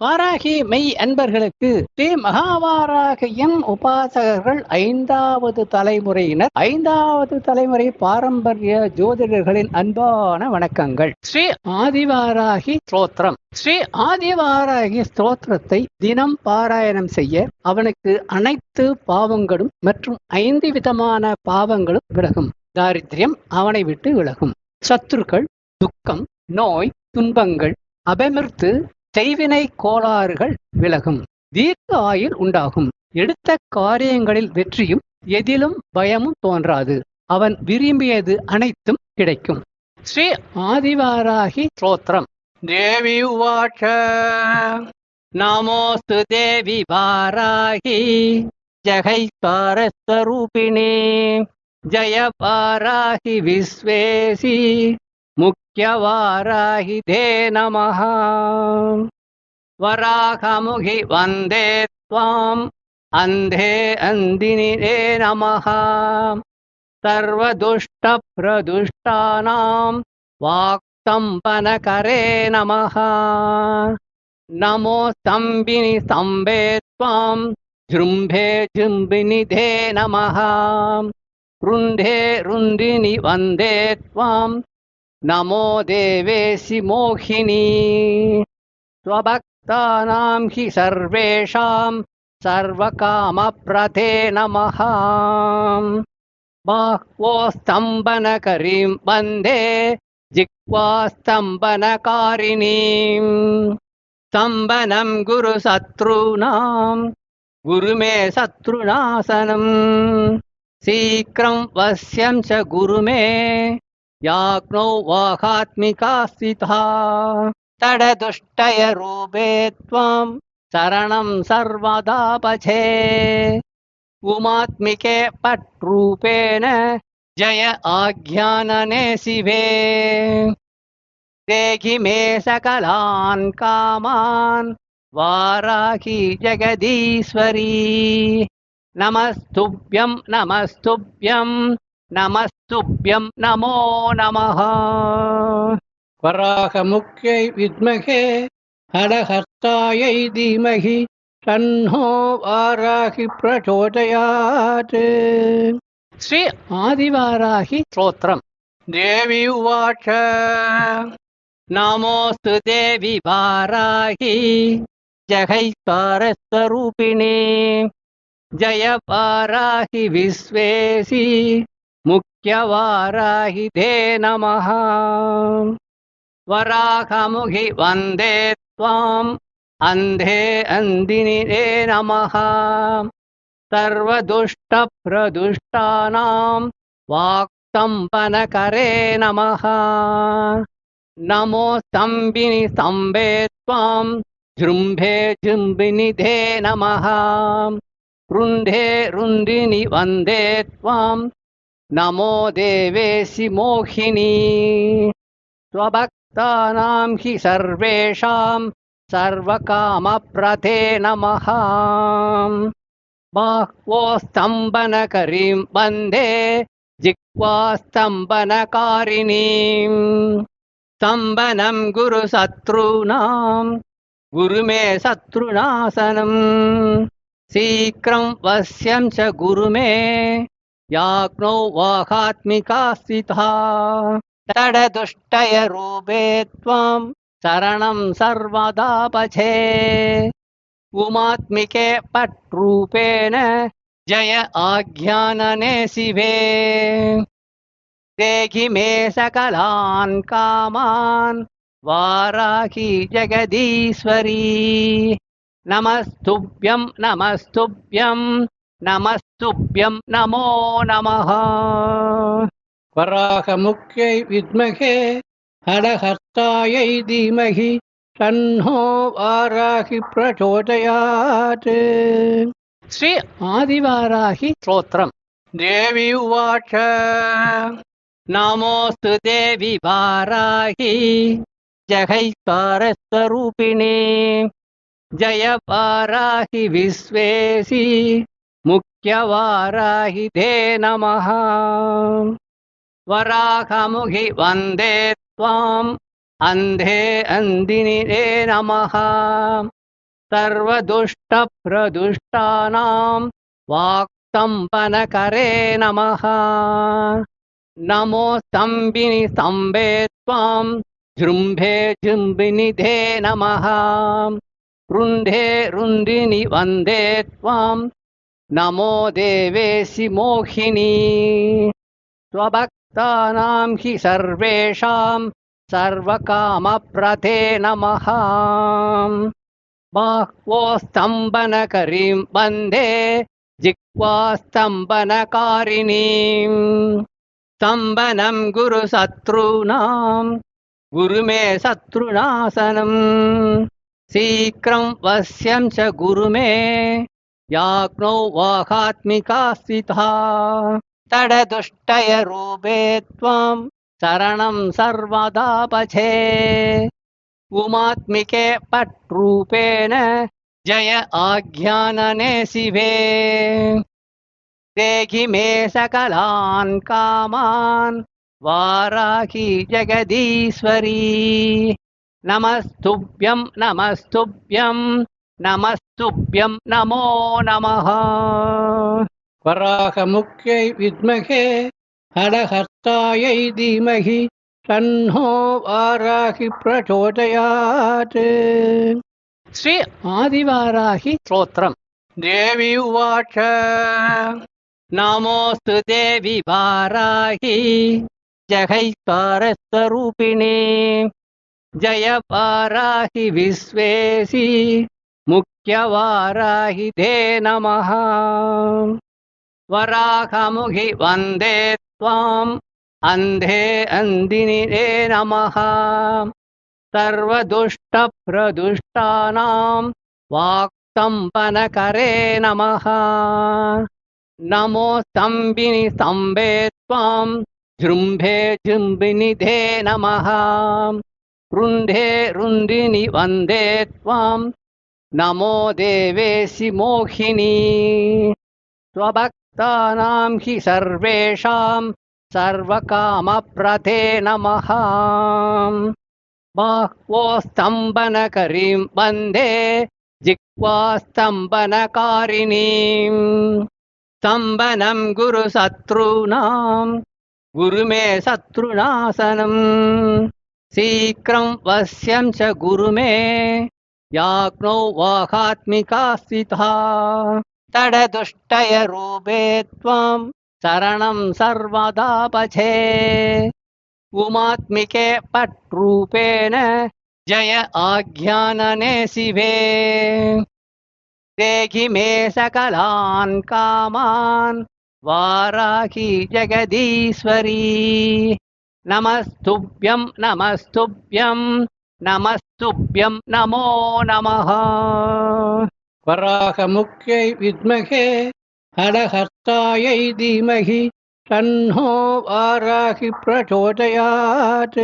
வாராகி மெய் அன்பர்களுக்கு ஸ்ரீ மகாவாராகியின் உபாசகர்கள் ஐந்தாவது தலைமுறையினர் ஐந்தாவது தலைமுறை பாரம்பரிய ஜோதிடர்களின் அன்பான வணக்கங்கள். ஸ்ரீ ஆதிவாராகி ஸ்தோத்திரம். ஸ்ரீ ஆதிவாராகி ஸ்தோத்திரத்தை தினம் பாராயணம் செய்ய அவனுக்கு அனைத்து பாவங்களும் மற்றும் ஐந்து விதமான பாவங்களும் விலகும். தாரித்யம் அவனை விட்டு விலகும். சத்துருக்கள் துக்கம் நோய் துன்பங்கள் அபமிர்த்து செய்வினை கோளாறுகள் விலகும். தீர்க்க ஆயுள் உண்டாகும். எடுத்த காரியங்களில் வெற்றியும் எதிலும் பயமும் தோன்றாது. அவன் விரும்பியது அனைத்தும் கிடைக்கும். ஸ்ரீ ஆதிவாராகி ஸ்தோத்திரம். தேவி உவாச்ச. நமோஸ்து தேவி வாராகி. ஜகைஸ்வரஸ்வரூபிணி ஜய வாராகி விஸ்வேசி. నిత్యవారాహిదే నమ వరాహముఖి వందే త్వాం అంధే అందిని నమ సర్వదుష్టప్రదుష్టానాం వాక్తంపనకరే నమ నమో స్తంభిని స్తంభే త్వాం జృంభే జృంభిని ధే నమ రుంధే రుంధిని వందే త్వాం नमो देवेसि मोहिनी। स्वभक्तानां हि सर्वेषां सर्वकामप्रथे नमः। बाह्वोस्तम्भनकरीं वन्दे जिह्वास्तम्भनकारिणीम् स्तम्भनं गुरुशत्रूणां गुरु मे शत्रुनाशनम् शीघ्रं वश्यं च गुरु मे स्थिता। तडदुष्टय रूपे त्वां शरणं सर्वदा पछे उमात्मिके पट्रूपेण जय आज्ञानने शिवे। देहि मे सकलान् कामान् वाराहि जगदीश्वरी। नमस्तुभ्यं नमस्तुभ्यं நமஸ்துப்யம் நமோ நமः வராகமுக்கியை வித்மகே ஹடஹஸ்தாயை தீமகி தன்னோ வாராகி பிரச்சோதயாத். ஸ்ரீ ஆதிவாராகி ஸ்தோத்திரம். தேவி உவாச்ச. நமோஸ்து தேவி வாராகி. ஜகைஸ்வரஸ்வரூபிணி. ஜய வாராகி விஸ்வேசி. मुख्यवाराहि ते नमः। वराहमुखि वन्दे त्वाम् अन्धे अन्दिनि ते नमः। सर्वदुष्टप्रदुष्टानां वाक्सम्पनकरे नमः। नमो स्तम्भिनि स्तम्भे त्वां जृम्भे जृम्भिनिधे नमः। रुन्धे रुन्दिनि वन्दे त्वाम् नमो देवेसि मोहिनी। स्वभक्तानां हि सर्वेषां सर्वकामप्रथे नमः। बाह्वोस्तम्भनकरीं वन्दे जिह्वास्तम्भनकारिणीम् स्तम्भनं गुरुशत्रूणां गुरु मे शत्रुनाशनम् शीघ्रं वश्यं च गुरु मे स्थिता। तडदुष्टय रूपे त्वां शरणं सर्वदा पछे उमात्मिके पट्रूपेण जय आज्ञानने शिवे। देहि मे सकलान् कामान् वाराहि जगदीश्वरी। नमस्तुभ्यं नमस्तुभ्यं நமஸ்துப்யம் நமோ நமः வராகமுக்கியை வித்மகே ஹடஹஸ்தாயை தீமகி தன்னோ வாராகி பிரச்சோதயாத். ஸ்ரீ ஆதிவாராகி ஸ்தோத்திரம். தேவி உவாச்ச. நமோஸ்து தேவி வாராகி. ஜகைஸ்வரஸ்வரூபிணி. ஜய வாராகி விஸ்வேசி. ते नमः। वराहमुखि वन्दे त्वाम् अन्धे अन्दिनि ते नमः। सर्वदुष्टप्रदुष्टानां वाक्तम्पनकरे नमः। नमो स्तम्भिनि स्तम्भे त्वां जृम्भे जृम्भिनिधे नमः। रुन्धे रुन्दिनि वन्दे त्वां नमो देवेशि मोहिनी। स्वभक्तानां हि सर्वेषां सर्वकामप्रथे नमः। बाह्वोस्तम्भनकरीं वन्दे जिह्वास्तम्भनकारिणीम् स्तम्भनं गुरुशत्रूणां गुरु मे शत्रुनाशनम् शीघ्रं वश्यं च गुरु मे स्थिता। तडदुष्टय रूपे त्वां शरणं सर्वदा पछे उमात्मिके पट्रूपेण जय आज्ञानने शिवे। देहि मे सकलान् कामान् वाराहि जगदीश्वरी। नमस्तुभ्यं नमस्तुभ्यं நமஸ்துபியம் நமோ நம வராகமுக்கை வித்மகே ஹரஹஸ்தாயை தீமகி தன்னோ வாராகி பிரச்சோதயாத். ஸ்ரீ ஆதிவாராகி ஸ்ரோத்ரம் தேவி உவாச்ச. நமோஸ்து தேவி வாராகி. ஜகைத்தாரஸ்வரூபிணே ஜய வாராகி விஸ்வேசி. నిత్యవారాహితే నమ వరాహముఖి వందే త్వాం అంధే అందినిరే నమ సర్వదుష్టప్రదుష్టానాం వాక్తంపనకరే నమ నమో స్తంభిని స్తంభే త్వాం జృంభే జృంభినిధే నమ రుంధే రుంధిని వందే త్వాం नमो देवेशि मोहिनी। स्वभक्तानां हि सर्वेषां सर्वकामप्रथे नमः। बाह्वोस्तम्भनकरीं वन्दे जिह्वास्तम्भनकारिणीम् स्तम्भनं गुरुशत्रूणां गुरु मे शत्रुनाशनम् शीघ्रं वश्यं च गुरु मे स्थिता। तडदुष्टय रूपे त्वां शरणं सर्वदा पछे उमात्मिके पट्रूपेण जय आज्ञानने शिवे। देहि मे सकलान् कामान् वाराहि जगदीश्वरी। नमस्तुभ्यं नमस्तुभ्यं நமஸ்துபியம் நமோ நம வராகமுக்கை வித்மகே ஹரஹர்த்தாயை தீமகி தன்னோ வாராகி பிரச்சோதயாத்.